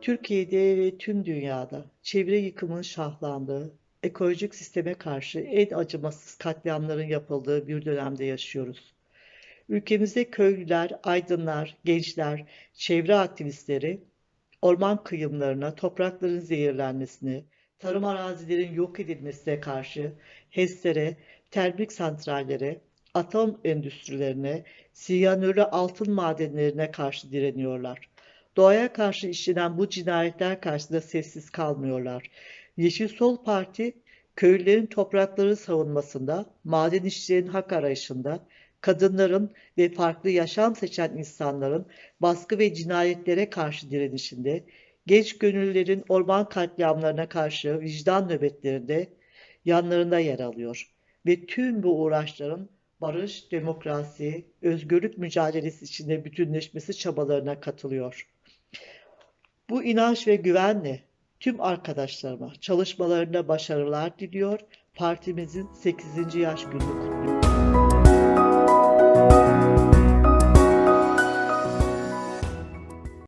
Türkiye'de ve tüm dünyada çevre yıkımının şahlandığı, ekolojik sisteme karşı en acımasız katliamların yapıldığı bir dönemde yaşıyoruz. Ülkemizde köylüler, aydınlar, gençler, çevre aktivistleri orman kıyımlarına toprakların zehirlenmesine, tarım arazilerin yok edilmesine karşı HES'lere, termik santrallere, atom endüstrilerine, siyanürlü altın madenlerine karşı direniyorlar. Doğaya karşı işlenen bu cinayetler karşısında sessiz kalmıyorlar. Yeşil Sol Parti, köylülerin toprakları savunmasında, maden işçilerin hak arayışında, kadınların ve farklı yaşam seçen insanların baskı ve cinayetlere karşı direnişinde, genç gönüllülerin orman katliamlarına karşı vicdan nöbetlerinde yanlarında yer alıyor. Ve tüm bu uğraşların barış, demokrasi, özgürlük mücadelesi içinde bütünleşmesi çabalarına katılıyor. Bu inanç ve güvenle tüm arkadaşlarıma çalışmalarında başarılar diliyor. Partimizin 8. yaş gününü kutluyorum.